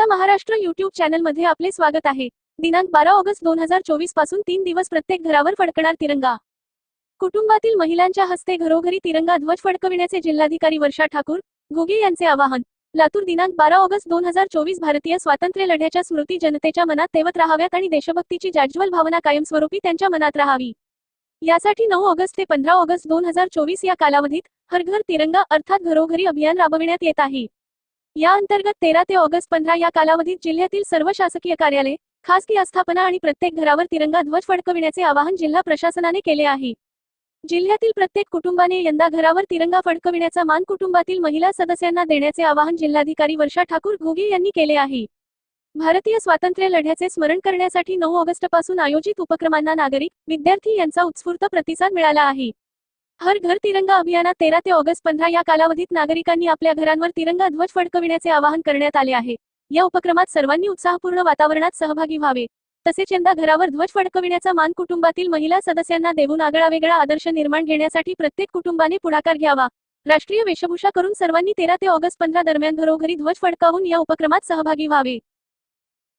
आपल्या महाराष्ट्र युट्यूब चॅनलमध्ये आपले स्वागत आहे. दिनांक बारा ऑगस्ट दोन हजार चोवीसपासून तीन दिवस प्रत्येक घरावर फडकणार तिरंगा. कुटुंबातील महिलांच्या हस्ते घरोघरी तिरंगा ध्वज फडकविण्याचे जिल्हाधिकारी वर्षा ठाकूर घुगे यांचे आवाहन. लातूर दिनांक बारा ऑगस्ट दोन हजार चोवीस भारतीय स्वातंत्र्य लढ्याच्या स्मृती जनतेच्या मनात तेवत राहाव्यात आणि देशभक्तीची जाज्वल भावना कायमस्वरूपी त्यांच्या मनात राहावी. यासाठी नऊ ऑगस्ट ते पंधरा ऑगस्ट दोन हजार चोवीस या कालावधीत हर घर तिरंगा अर्थात घरोघरी अभियान राबविण्यात येत आहे. या अंतर्गत तेरा ते ऑगस्ट पंधरा या कालावधीत जिल्ह्यातील सर्व शासकीय कार्यालय खासगी आस्थापना आणि प्रत्येक घरावर तिरंगा ध्वज फडकविण्याचे आवाहन जिल्हा प्रशासनाने केले आहे. जिल्ह्यातील प्रत्येक कुटुंबाने यंदा घरावर तिरंगा फडकविण्याचा मान कुटुंबातील महिला सदस्यांना देण्याचे आवाहन जिल्हाधिकारी वर्षा ठाकूर घोगे यांनी केले आहे. भारतीय स्वातंत्र्य लढ्याचे स्मरण करण्यासाठी नऊ ऑगस्टपासून आयोजित उपक्रमांना नागरिक विद्यार्थी यांचा उत्स्फूर्त प्रतिसाद मिळाला आहे. हर घर तिरंगा अभियानात तेरा ते ऑगस्ट पंधरा या कालावधीत नागरिकांनी आपल्या घरांवर तिरंगा ध्वज फडकविण्याचे आवाहन करण्यात आले आहे. या उपक्रमात सर्वांनी उत्साहपूर्ण वातावरणात सहभागी व्हावे. तसेच यंदा घरावर ध्वज फडकविण्याचा मान कुटुंबातील महिला सदस्यांना देऊन आगळावेगळा आदर्श निर्माण घेण्यासाठी प्रत्येक कुटुंबाने पुढाकार घ्यावा. राष्ट्रीय वेशभूषा करून सर्वांनी तेरा ते ऑगस्ट पंधरा दरम्यान घरोघरी ध्वज फडकावून या उपक्रमात सहभागी व्हावे.